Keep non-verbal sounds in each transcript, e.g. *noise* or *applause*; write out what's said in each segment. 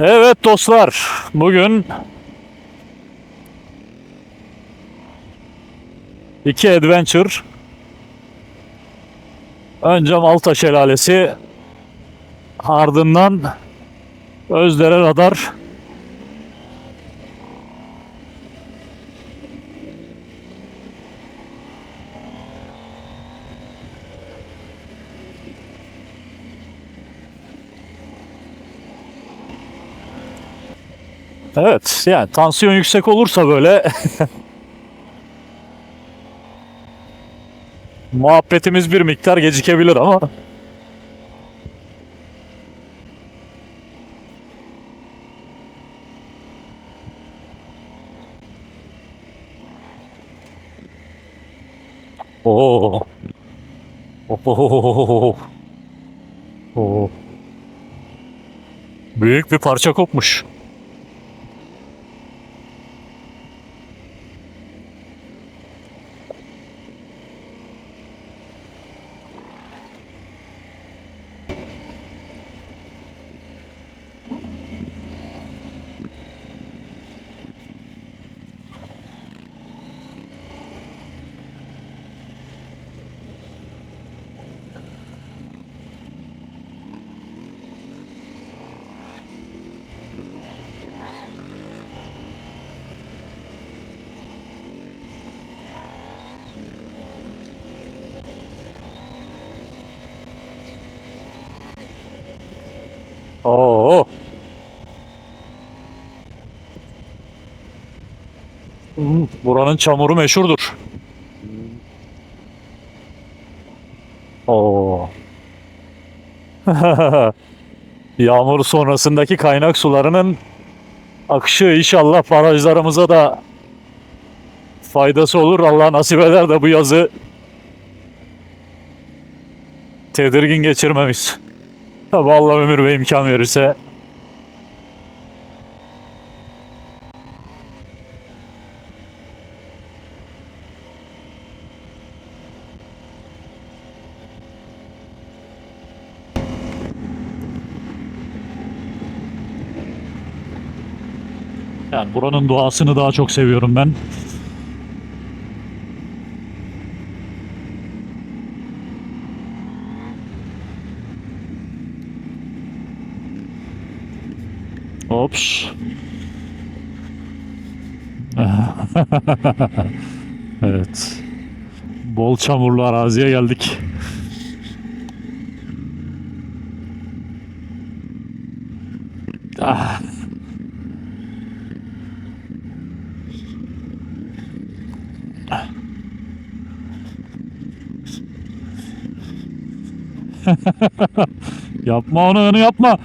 Evet dostlar, bugün iki adventure. Önce Malta Şelalesi, ardından Özdere Radar. Evet, yani tansiyon yüksek olursa böyle *laughs* muhabbetimiz bir miktar gecikebilir ama Oo. Oo. Oo. Büyük bir parça kopmuş. Oo. Hmm, Buranın çamuru meşhurdur. Oo. *laughs* Yağmur sonrasındaki kaynak sularının akışı inşallah barajlarımıza da faydası olur. Allah nasip eder de bu yazı tedirgin geçirmemiş. Tabi Allah ömür ve imkan verirse. Yani buranın doğasını daha çok seviyorum ben. Ops. *laughs* evet. Bol çamurlu araziye geldik. Ah. *laughs* yapma onu onu yapma.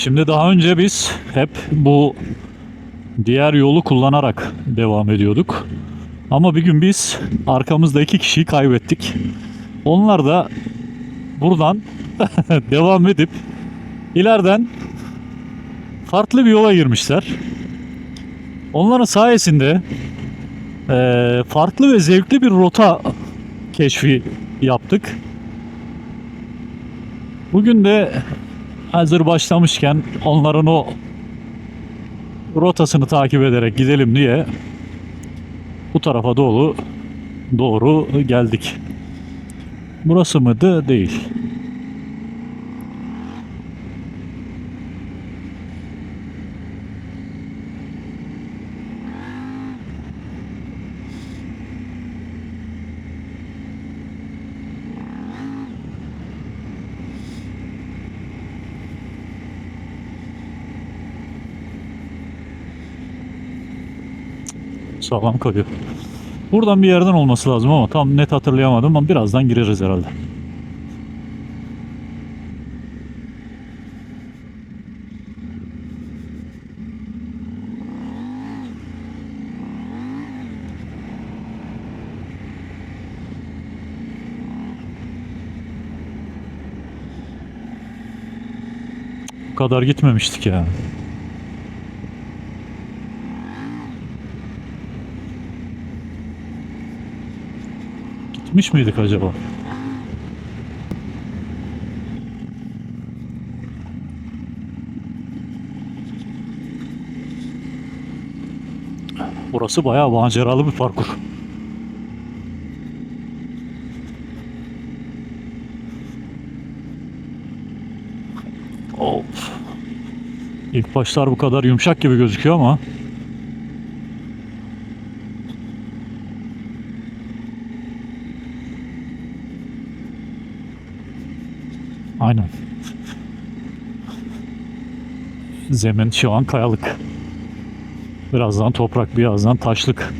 Şimdi daha önce biz hep bu diğer yolu kullanarak devam ediyorduk. Ama bir gün biz arkamızda iki kişiyi kaybettik. Onlar da buradan *laughs* devam edip ileriden farklı bir yola girmişler. Onların sayesinde eee, farklı ve zevkli bir rota keşfi yaptık. Bugün de hazır başlamışken onların o rotasını takip ederek gidelim diye bu tarafa doğru doğru geldik. Burası mıydı? Değil. sağlam kalıyor. Buradan bir yerden olması lazım ama tam net hatırlayamadım ama birazdan gireriz herhalde. kadar gitmemiştik ya. Yani. Gitmiş miydik acaba? Burası bayağı maceralı bir parkur. Of. İlk başlar bu kadar yumuşak gibi gözüküyor ama Aynen. Zemin şu an kayalık. Birazdan toprak, birazdan taşlık.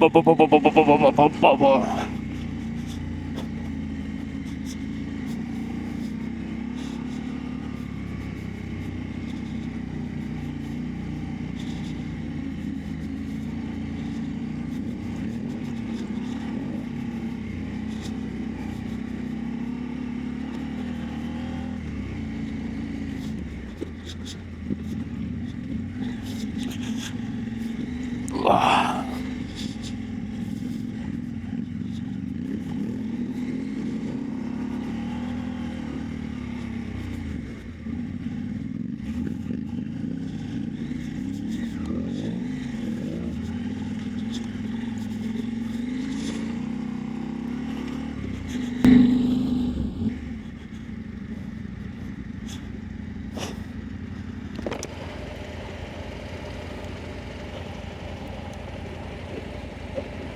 ボボボボボボボボボ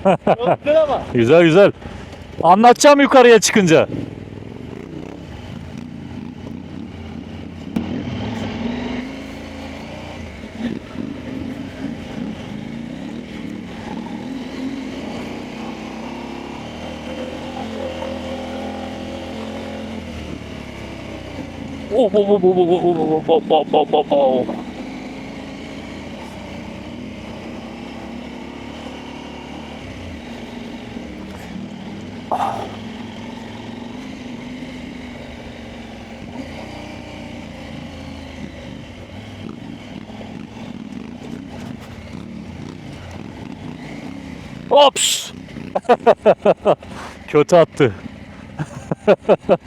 ba- ba. Güzel güzel. Anlatacağım yukarıya çıkınca. Oh, oh, oh, oh, oh, oh, oh, oh, oh, oh, oh, oh. Ops! *laughs* Kötü attı. *laughs*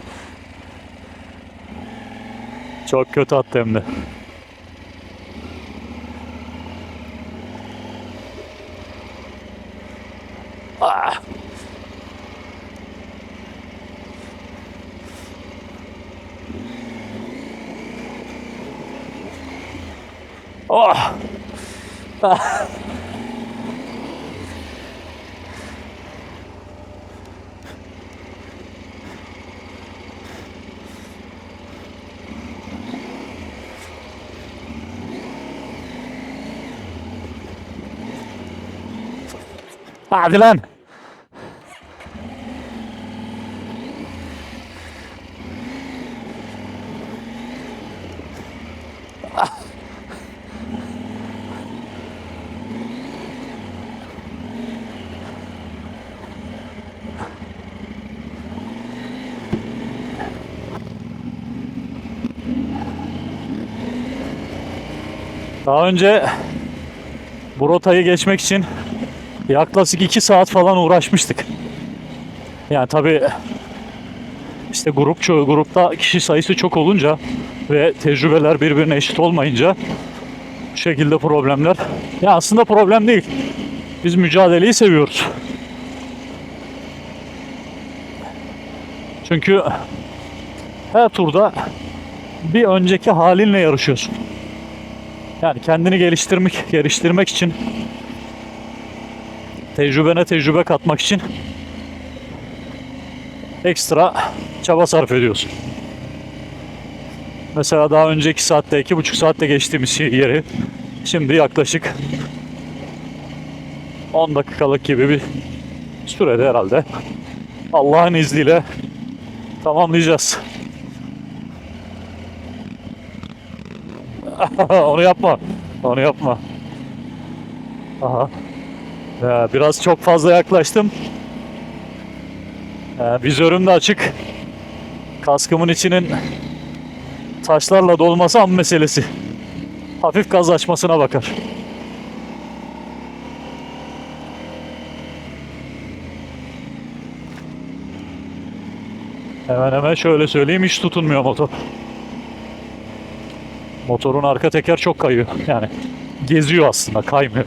Çok kötü attı hem de. Ah! Oh! *laughs* Hadi lan. Daha önce bu rotayı geçmek için yaklaşık 2 saat falan uğraşmıştık. Yani tabi işte grup grupta kişi sayısı çok olunca ve tecrübeler birbirine eşit olmayınca bu şekilde problemler. Ya aslında problem değil. Biz mücadeleyi seviyoruz. Çünkü her turda bir önceki halinle yarışıyorsun. Yani kendini geliştirmek geliştirmek için tecrübene tecrübe katmak için ekstra çaba sarf ediyorsun. Mesela daha önceki saatte, iki buçuk saatte geçtiğimiz yeri şimdi yaklaşık 10 dakikalık gibi bir sürede herhalde Allah'ın izniyle tamamlayacağız. *laughs* Onu yapma. Onu yapma. Aha. Ya, biraz çok fazla yaklaştım. Ya, vizörüm de açık. Kaskımın içinin taşlarla dolması an meselesi. Hafif gaz açmasına bakar. Hemen hemen şöyle söyleyeyim hiç tutunmuyor motor. Motorun arka teker çok kayıyor. Yani geziyor aslında kaymıyor.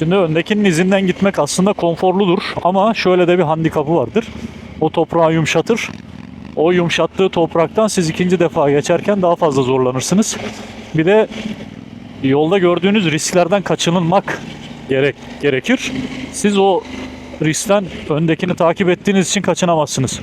Şimdi öndekinin izinden gitmek aslında konforludur ama şöyle de bir handikapı vardır. O toprağı yumuşatır. O yumuşattığı topraktan siz ikinci defa geçerken daha fazla zorlanırsınız. Bir de yolda gördüğünüz risklerden kaçınılmak gerek gerekir. Siz o riskten öndekini takip ettiğiniz için kaçınamazsınız.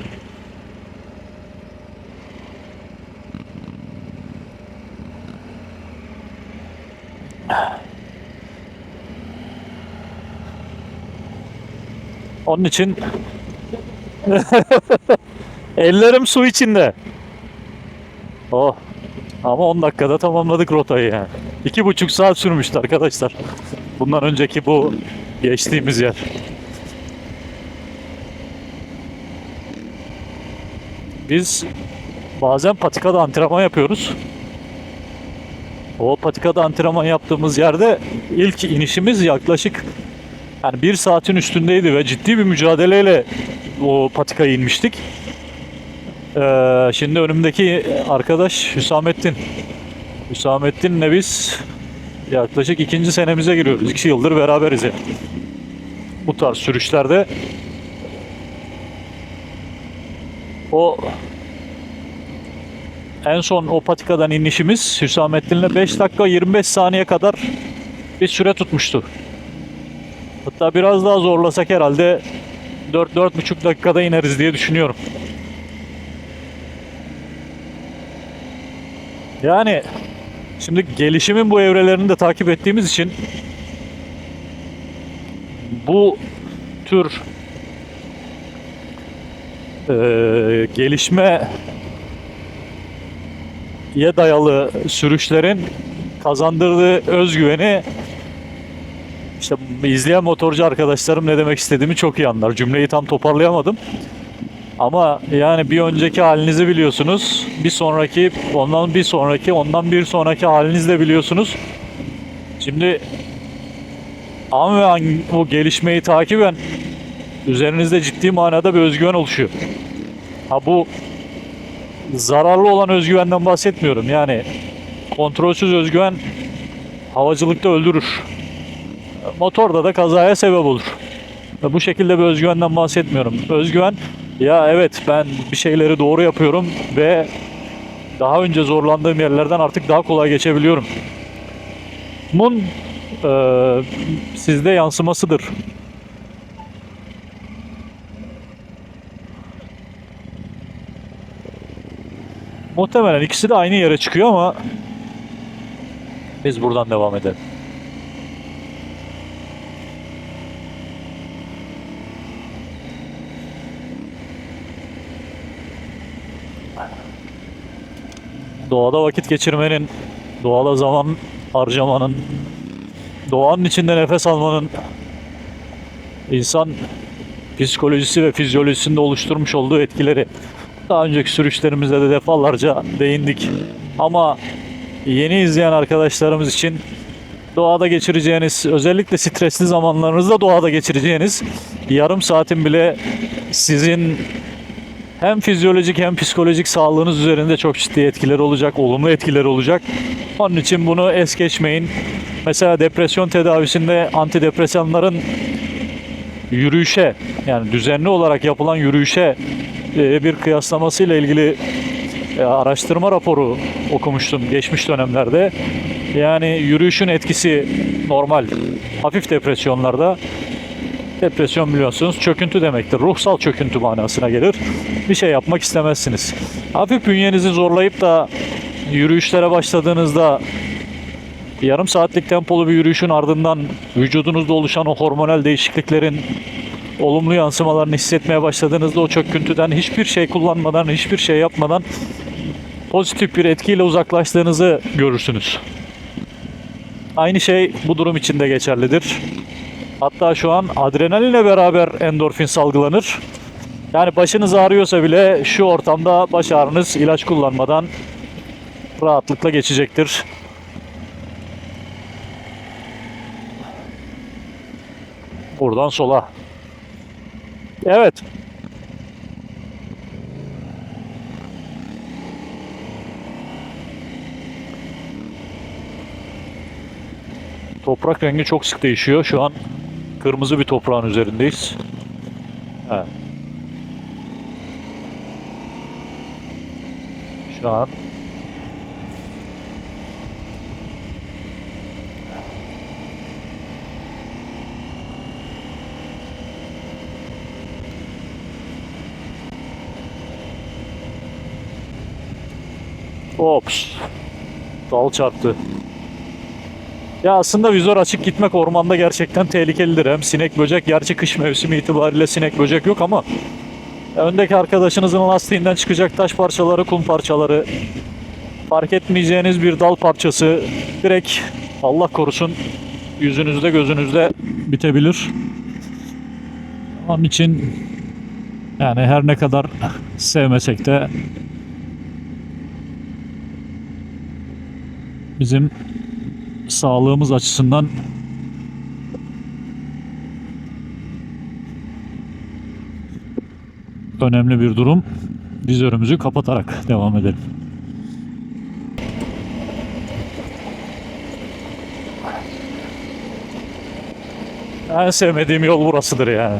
Onun için *laughs* ellerim su içinde. Oh. Ama 10 dakikada tamamladık rotayı yani. İki buçuk saat sürmüştü arkadaşlar. Bundan önceki bu geçtiğimiz yer. Biz bazen patikada antrenman yapıyoruz. O patikada antrenman yaptığımız yerde ilk inişimiz yaklaşık yani bir saatin üstündeydi ve ciddi bir mücadeleyle o patikaya inmiştik. Ee, şimdi önümdeki arkadaş Hüsamettin. Hüsamettin'le biz yaklaşık ikinci senemize giriyoruz. İki yıldır beraberiz yani. Bu tarz sürüşlerde o en son o patikadan inişimiz Hüsamettin'le 5 dakika 25 saniye kadar bir süre tutmuştu. Hatta biraz daha zorlasak herhalde 4-4,5 dakikada ineriz diye düşünüyorum. Yani şimdi gelişimin bu evrelerini de takip ettiğimiz için bu tür eee, gelişme ye dayalı sürüşlerin kazandırdığı özgüveni işte izleyen motorcu arkadaşlarım ne demek istediğimi çok iyi anlar. Cümleyi tam toparlayamadım. Ama yani bir önceki halinizi biliyorsunuz. Bir sonraki, ondan bir sonraki, ondan bir sonraki halinizi de biliyorsunuz. Şimdi an ve an bu gelişmeyi takiben üzerinizde ciddi manada bir özgüven oluşuyor. Ha bu zararlı olan özgüvenden bahsetmiyorum. Yani kontrolsüz özgüven havacılıkta öldürür motorda da kazaya sebep olur. Bu şekilde bir özgüvenden bahsetmiyorum. Özgüven ya evet ben bir şeyleri doğru yapıyorum ve daha önce zorlandığım yerlerden artık daha kolay geçebiliyorum. Bunun eee, sizde yansımasıdır. Muhtemelen ikisi de aynı yere çıkıyor ama biz buradan devam edelim. Doğada vakit geçirmenin, doğada zaman harcamanın, doğanın içinde nefes almanın insan psikolojisi ve fizyolojisinde oluşturmuş olduğu etkileri daha önceki sürüşlerimizde de defalarca değindik. Ama yeni izleyen arkadaşlarımız için doğada geçireceğiniz, özellikle stresli zamanlarınızda doğada geçireceğiniz yarım saatin bile sizin hem fizyolojik hem psikolojik sağlığınız üzerinde çok ciddi etkileri olacak, olumlu etkileri olacak. Onun için bunu es geçmeyin. Mesela depresyon tedavisinde antidepresanların yürüyüşe yani düzenli olarak yapılan yürüyüşe e, bir kıyaslamasıyla ilgili e, araştırma raporu okumuştum geçmiş dönemlerde. Yani yürüyüşün etkisi normal hafif depresyonlarda depresyon biliyorsunuz çöküntü demektir. Ruhsal çöküntü manasına gelir. Bir şey yapmak istemezsiniz. Hafif bünyenizi zorlayıp da yürüyüşlere başladığınızda yarım saatlik tempolu bir yürüyüşün ardından vücudunuzda oluşan o hormonal değişikliklerin olumlu yansımalarını hissetmeye başladığınızda o çöküntüden hiçbir şey kullanmadan, hiçbir şey yapmadan pozitif bir etkiyle uzaklaştığınızı görürsünüz. Aynı şey bu durum için de geçerlidir. Hatta şu an adrenalinle beraber endorfin salgılanır. Yani başınız ağrıyorsa bile şu ortamda baş ağrınız ilaç kullanmadan rahatlıkla geçecektir. Buradan sola. Evet. Toprak rengi çok sık değişiyor. Şu an kırmızı bir toprağın üzerindeyiz. Evet. Şu an Ops. Dal çarptı. Ya aslında vizör açık gitmek ormanda gerçekten tehlikelidir. Hem sinek böcek, gerçi kış mevsimi itibariyle sinek böcek yok ama öndeki arkadaşınızın lastiğinden çıkacak taş parçaları, kum parçaları, fark etmeyeceğiniz bir dal parçası direkt Allah korusun yüzünüzde gözünüzde bitebilir. Onun için yani her ne kadar sevmesek de bizim sağlığımız açısından önemli bir durum. Vizörümüzü kapatarak devam edelim. En sevmediğim yol burasıdır yani.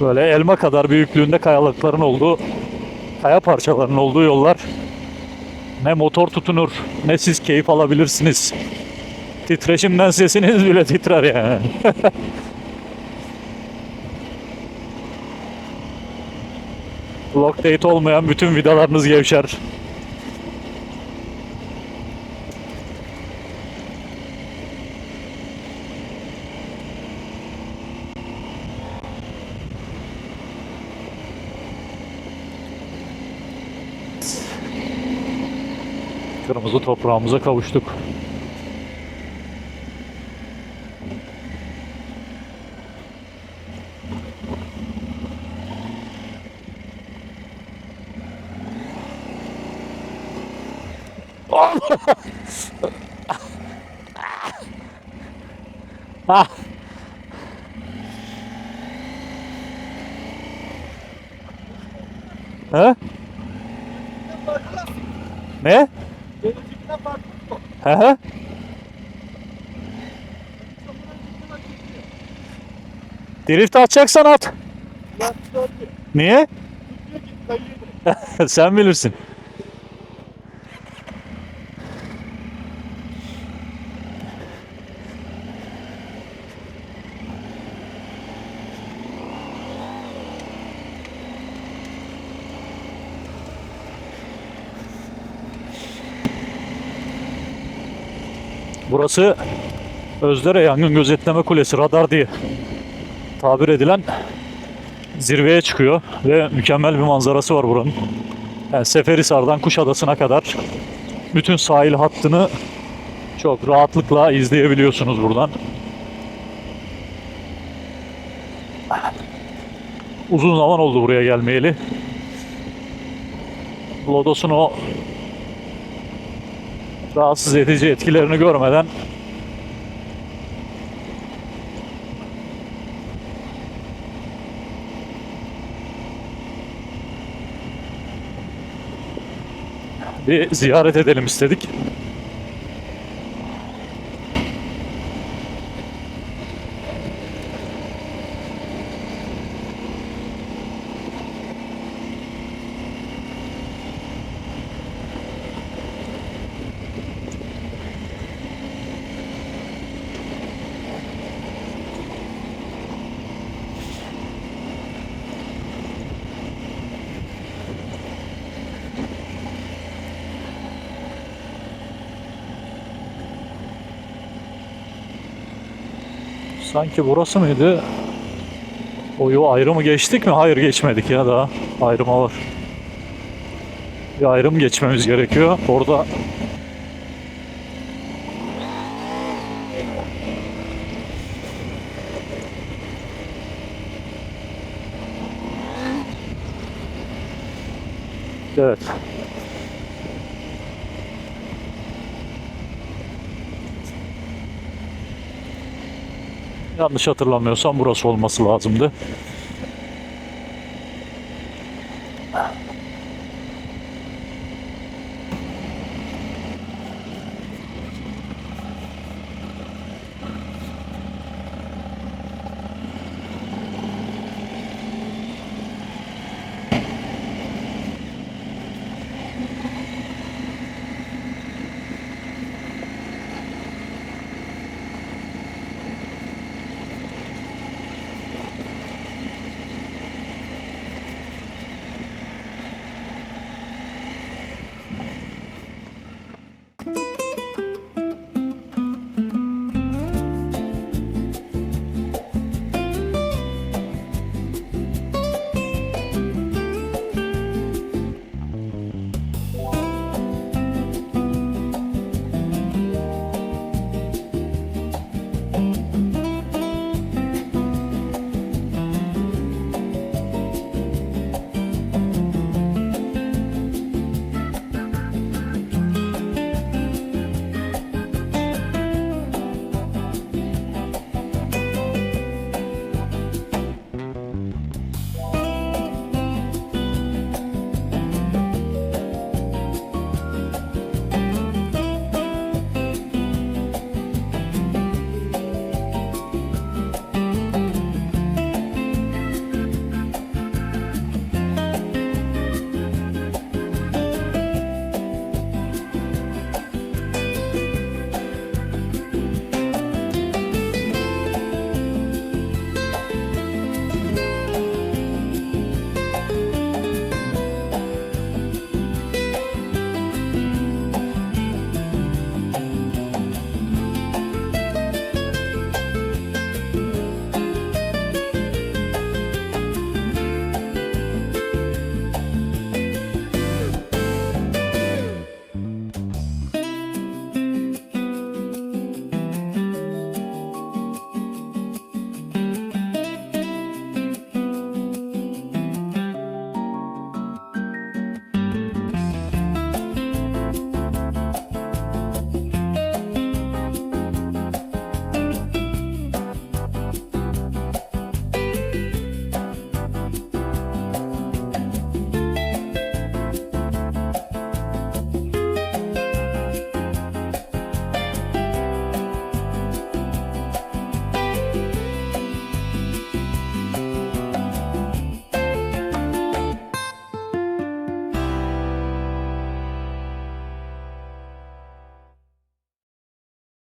Böyle elma kadar büyüklüğünde kayalıkların olduğu, kaya parçalarının olduğu yollar ne motor tutunur ne siz keyif alabilirsiniz. Titreşimden sesiniz bile titrer yani. *laughs* Lock date olmayan bütün vidalarınız gevşer. Kırmızı toprağımıza kavuştuk. Ah. *laughs* He? Ne? Hı hı. Drift atacaksan at. Niye? *laughs* Sen bilirsin. Burası Özdere Yangın Gözetleme Kulesi radar diye tabir edilen zirveye çıkıyor ve mükemmel bir manzarası var buranın. Yani Seferihisar'dan Kuşadası'na kadar bütün sahil hattını çok rahatlıkla izleyebiliyorsunuz buradan. Uzun zaman oldu buraya gelmeyeli. Lodos'un o rahatsız edici etkilerini görmeden bir ziyaret edelim istedik. Sanki burası mıydı? Oyu ayrımı geçtik mi? Hayır geçmedik ya daha. Ayrıma var. Bir ayrım geçmemiz gerekiyor. Orada Evet. Yanlış hatırlamıyorsam burası olması lazımdı.